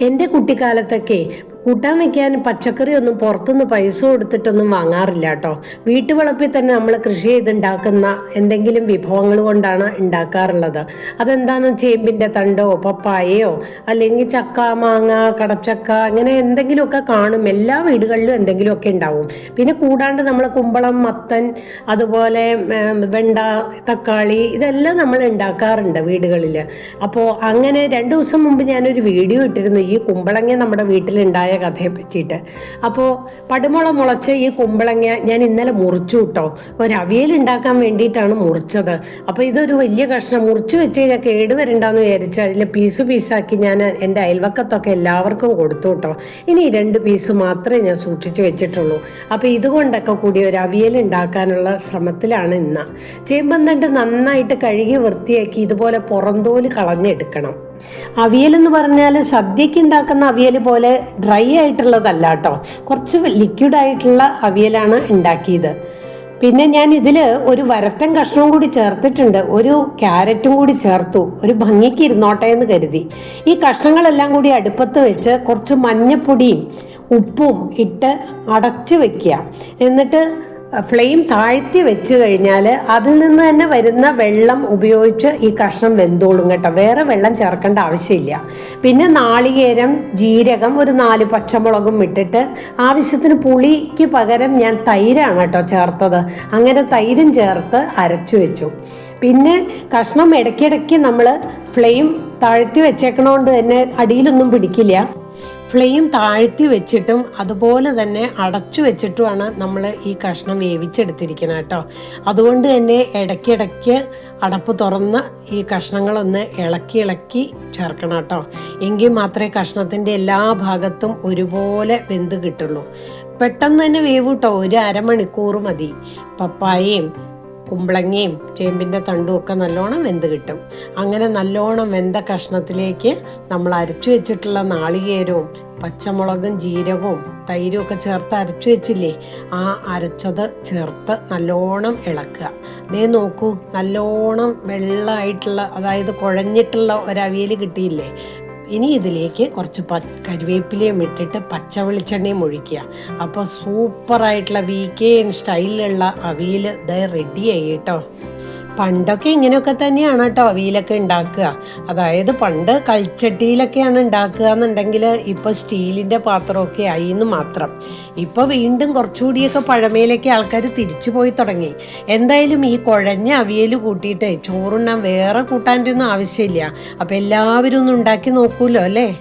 എന്റെ കുട്ടിക്കാലത്തൊക്കെ കൂട്ടാൻ വെക്കാൻ പച്ചക്കറി ഒന്നും പുറത്തുനിന്ന് പൈസ കൊടുത്തിട്ടൊന്നും വാങ്ങാറില്ല കേട്ടോ. വീട്ടുവളപ്പിൽ തന്നെ നമ്മൾ കൃഷി ചെയ്തുണ്ടാക്കുന്ന എന്തെങ്കിലും വിഭവങ്ങൾ കൊണ്ടാണ് ഉണ്ടാക്കാറുള്ളത്. അതെന്താണെന്ന് ചേമ്പിന്റെ തണ്ടോ പപ്പായയോ അല്ലെങ്കിൽ ചക്ക മാങ്ങ കടച്ചക്ക അങ്ങനെ എന്തെങ്കിലുമൊക്കെ കാണും. എല്ലാ വീടുകളിലും എന്തെങ്കിലുമൊക്കെ ഉണ്ടാവും. പിന്നെ കൂടാണ്ട് നമ്മൾ കുമ്പളം മത്തൻ അതുപോലെ വെണ്ട തക്കാളി ഇതെല്ലാം നമ്മൾ ഉണ്ടാക്കാറുണ്ട് വീടുകളിൽ അപ്പോൾ അങ്ങനെ രണ്ട് ദിവസം മുമ്പ് ഞാനൊരു വീഡിയോ ഇട്ടിരുന്നു. ഈ കുമ്പളങ്ങ നമ്മുടെ വീട്ടിലുണ്ടായ കഥയെ പറ്റിയിട്ട് അപ്പോൾ പടുമുള മുളച്ച് ഈ കുമ്പളങ്ങ ഞാൻ ഇന്നലെ മുറിച്ചു കിട്ടോ ഒരു അവിയൽ ഉണ്ടാക്കാൻ വേണ്ടിയിട്ടാണ് മുറിച്ചത്. അപ്പോൾ ഇതൊരു വലിയ കഷ്ണം മുറിച്ച് വെച്ച് കഴിഞ്ഞാൽ കേടുവരണ്ടെന്ന് വിചാരിച്ച് അതിൽ പീസ് പീസാക്കി ഞാൻ എന്റെ അയൽവക്കത്തൊക്കെ എല്ലാവർക്കും കൊടുത്തു കേട്ടോ ഇനി രണ്ട് പീസ് മാത്രമേ ഞാൻ സൂക്ഷിച്ച് വെച്ചിട്ടുള്ളൂ. അപ്പോൾ ഇതുകൊണ്ടൊക്കെ കൂടി ഒരു അവിയൽ ഉണ്ടാക്കാനുള്ള ശ്രമത്തിലാണ് ഇന്ന്. ചേമ്പന്തണ്ട് നന്നായിട്ട് കഴുകി വൃത്തിയാക്കി ഇതുപോലെ പുറന്തോൽ കളഞ്ഞെടുക്കണം. അവിയൽ എന്ന് പറഞ്ഞാൽ സദ്യക്ക് ഉണ്ടാക്കുന്ന അവിയൽ പോലെ ഡ്രൈ ആയിട്ടുള്ളതല്ല കേട്ടോ. കുറച്ച് ലിക്വിഡ് ആയിട്ടുള്ള അവിയലാണ് ഉണ്ടാക്കിയത്. പിന്നെ ഞാൻ ഇതിൽ ഒരു വരത്തൻ കഷ്ണവും കൂടി ചേർത്തിട്ടുണ്ട്. ഒരു ക്യാരറ്റും കൂടി ചേർത്തു. ഒരു ഭംഗിക്ക് ഇരുന്നോട്ടെ എന്ന് കരുതി. ഈ കഷ്ണങ്ങളെല്ലാം കൂടി അടുപ്പത്ത് വെച്ച് കുറച്ച് മഞ്ഞപ്പൊടിയും ഉപ്പും ഇട്ട് അടച്ചു വെക്കുക. എന്നിട്ട് ഫ്ലെയിം താഴ്ത്തി വെച്ച് കഴിഞ്ഞാൽ അതിൽ നിന്ന് തന്നെ വരുന്ന വെള്ളം ഉപയോഗിച്ച് ഈ കഷ്ണം വെന്തോളും കേട്ടോ. വേറെ വെള്ളം ചേർക്കേണ്ട ആവശ്യമില്ല. പിന്നെ നാളികേരം ജീരകം ഒരു നാല് പച്ചമുളകും ഇട്ടിട്ട് ആവശ്യത്തിന് പുളിക്ക് പകരം ഞാൻ തൈരാണ് കേട്ടോ ചേർത്തത്. അങ്ങനെ തൈരും ചേർത്ത് അരച്ചു വെച്ചു. പിന്നെ കഷ്ണം ഇടയ്ക്കിടയ്ക്ക് നമ്മൾ ഫ്ലെയിം താഴ്ത്തി വെച്ചേക്കണോണ്ട് തന്നെ അടിയിലൊന്നും പിടിക്കില്ല. ഫ്ലെയിം താഴ്ത്തി വെച്ചിട്ടും അതുപോലെ തന്നെ അടച്ചു വെച്ചിട്ടുമാണ് നമ്മൾ ഈ കഷ്ണം വേവിച്ചെടുത്തിരിക്കുന്നത് കേട്ടോ. അതുകൊണ്ട് തന്നെ ഇടയ്ക്കിടയ്ക്ക് അടപ്പ് തുറന്ന് ഈ കഷ്ണങ്ങളൊന്ന് ഇളക്കി ഇളക്കി ചേർക്കണം കേട്ടോ. എങ്കിൽ മാത്രമേ കഷ്ണത്തിന്റെ എല്ലാ ഭാഗത്തും ഒരുപോലെ വെന്ത് കിട്ടുള്ളൂ. പെട്ടെന്ന് തന്നെ വേവ് കേട്ടോ. ഒരു അരമണിക്കൂർ മതി. പപ്പായയും കുമ്പളങ്ങയും ചേമ്പിന്റെ തണ്ടും ഒക്കെ നല്ലോണം വെന്ത് കിട്ടും. അങ്ങനെ നല്ലോണം വെന്ത കഷ്ണത്തിലേക്ക് നമ്മൾ അരച്ചു വെച്ചിട്ടുള്ള നാളികേരവും പച്ചമുളകും ജീരകവും തൈരും ഒക്കെ ചേർത്ത് അരച്ചു വെച്ചില്ലേ ആ അരച്ചത് ചേർത്ത് നല്ലോണം ഇളക്കുക. ദേ നോക്കൂ നല്ലോണം വെള്ളമായിട്ടുള്ള അതായത് കുഴഞ്ഞിട്ടുള്ള ഒരവിയൽ കിട്ടിയില്ലേ ഇനി ഇതിലേക്ക് കുറച്ച് പ കരിവേപ്പിലയും ഇട്ടിട്ട് പച്ച വെളിച്ചെണ്ണയും ഒഴിക്കുക. അപ്പോൾ സൂപ്പറായിട്ടുള്ള വി കെ എൻ സ്റ്റൈലിലുള്ള അവിയൽ ഇതായി റെഡി ആയി കേട്ടോ. പണ്ടൊക്കെ ഇങ്ങനെയൊക്കെ തന്നെയാണ് കേട്ടോ അവിയലൊക്കെ ഉണ്ടാക്കുക. അതായത് പണ്ട് കൽച്ചട്ടിയിലൊക്കെയാണ് ഉണ്ടാക്കുക എന്നുണ്ടെങ്കിൽ ഇപ്പോൾ സ്റ്റീലിന്റെ പാത്രമൊക്കെ ആയി എന്ന് മാത്രം. ഇപ്പോൾ വീണ്ടും കുറച്ചുകൂടിയൊക്കെ പഴമയിലേക്ക് ആൾക്കാർ തിരിച്ചു പോയി തുടങ്ങി. എന്തായാലും ഈ കുഴഞ്ഞ അവിയൽ കൂട്ടിയിട്ട് ചോറുണ്ണാൻ വേറെ കൂട്ടാന്റെ ഒന്നും ആവശ്യമില്ല. അപ്പോൾ എല്ലാവരും ഒന്ന് ഉണ്ടാക്കി നോക്കൂലോ അല്ലേ?